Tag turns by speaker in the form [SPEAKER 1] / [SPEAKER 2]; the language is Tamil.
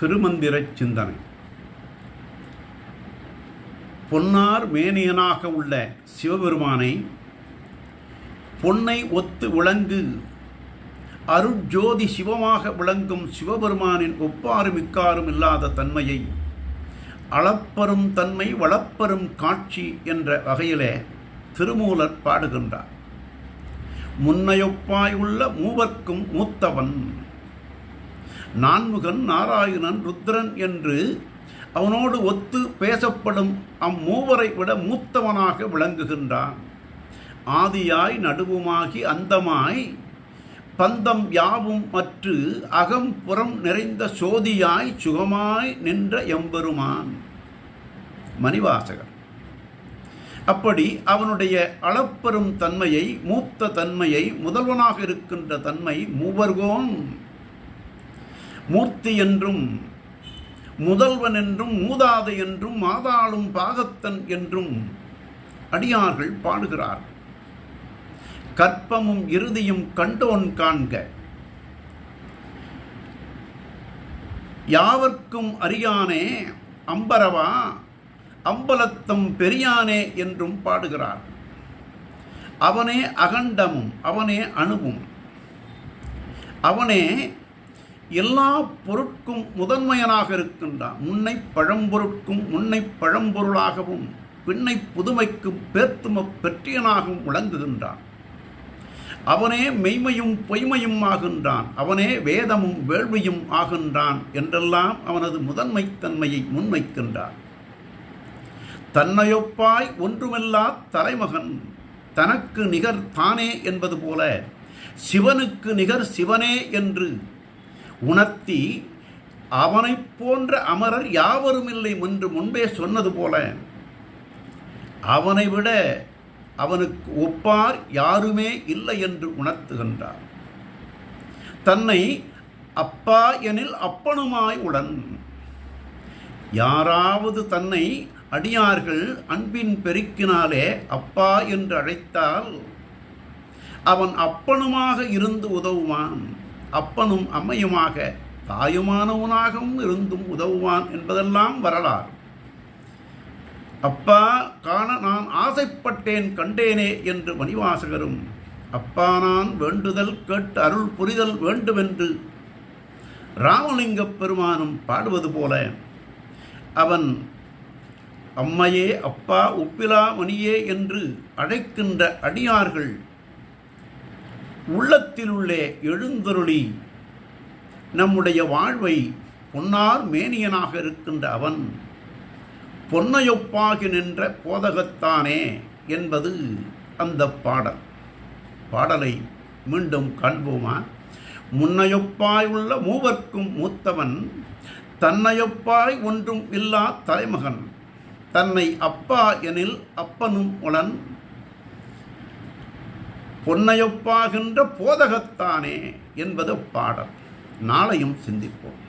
[SPEAKER 1] திருமந்திர சிந்தனை. பொன்னார் மேனியனாக உள்ள சிவபெருமானை பொன்னை ஒத்து விளங்கு அருட்ஜோதி சிவமாக விளங்கும் சிவபெருமானின் ஒப்பாரும் மிக்காரும் இல்லாத தன்மையை அளப்பரும் தன்மை வளப்பரும் காட்சி என்ற வகையிலே திருமூலர் பாடுகின்றார். முன்னையொப்பாய் உள்ள மூவர்க்கும் மூத்தவன் நான்முகன் நாராயணன் ருத்ரன் என்று அவனோடு ஒத்து பேசப்படும் அம்மூவரை விட மூத்தவனாக விளங்குகின்றான். ஆதியாய் நடுவுமாகி அந்தமாய் பந்தம் யாவும் மற்று அகம் புறம் நிறைந்த சோதியாய் சுகமாய் நின்ற எம்பெருமான். மணிவாசகன் அப்படி அவனுடைய அளப்பெரும் தன்மையை மூத்த தன்மையை முதல்வனாக இருக்கின்ற தன்மை மூவர்கோன். மூர்த்தி என்றும் முதல்வன் என்றும் மூதாதை என்றும் மாதாளும் பாகத்தன் என்றும் அடியார்கள் பாடுகிறார். கற்பமும் இறுதியும் கண்டோன் காண்க. யாவர்க்கும் அறியானே அம்பரவா அம்பலத்தம் பெரியானே என்றும் பாடுகிறார். அவனே அகண்டமும் அவனே அணுவும். அவனே எல்லா பொருட்கும் முதன்மையனாக இருக்கின்றான். முன்னை பழம்பொருட்கும் முன்னை பழம்பொருளாகவும் பின்னை புதுமைக்கும் பேத்தும பெற்றியனாகவும் விளங்குகின்றான். அவனே மெய்மையும் பொய்மையும் ஆகின்றான். அவனே வேதமும் வேள்வியும் ஆகின்றான் என்றெல்லாம் அவனது முதன்மைத்தன்மையை முன்வைக்கின்றான். தன்னையொப்பாய் ஒன்றுமில்லா தலைமகன் தனக்கு நிகர் தானே என்பது போல சிவனுக்கு நிகர் சிவனே என்று உணர்த்தி அவனைப் போன்ற அமரர் யாவரும் இல்லை என்று முன்பே சொன்னது போல அவனை விட அவனுக்கு ஒப்பார் யாருமே இல்லை என்று உணர்த்துகின்றார் தன்னை அப்பா எனில் அப்பனுமாய் உடன் யாராவது தன்னை அடியார்கள் அன்பின் பெருக்கினாலே அப்பா என்று அழைத்தால் அவன் அப்பனுமாக இருந்து உதவுவான். அப்பனும் அம்மையுமாக தாயுமானவனாகவும் இருந்தும் உதவுவான் என்பதெல்லாம் வரலாறு. அப்பா காண நான் ஆசைப்பட்டேன் கண்டேனே என்று மணிவாசகரும் அப்பா நான் வேண்டுதல் கேட்டு அருள் புரிதல் வேண்டுமென்று ராமலிங்கப் பெருமானும் பாடுவது போல அவன் அம்மையே அப்பா உப்பிலா மணியே என்று அழைக்கின்ற அடியார்கள் உள்ளத்திலுள்ளே எழுந்தருளி நம்முடைய வாழ்வை பொன்னார் மேனியனாக இருக்கின்ற அவன் பொன்னையொப்பாகி நின்ற போதகத்தானே என்பது அந்த பாடல். பாடலை மீண்டும் காண்போமா? முன்னையொப்பாய் உள்ள மூவர்க்கும் மூத்தவன் தன்னையொப்பாய் ஒன்றும் இல்லா தலைமகன் தன்னை அப்பா எனில் அப்பனும் உளன் பொன்னையொப்பாகின்ற போதகத்தானே என்பது பாடல். நாளையும் சிந்திப்போம்.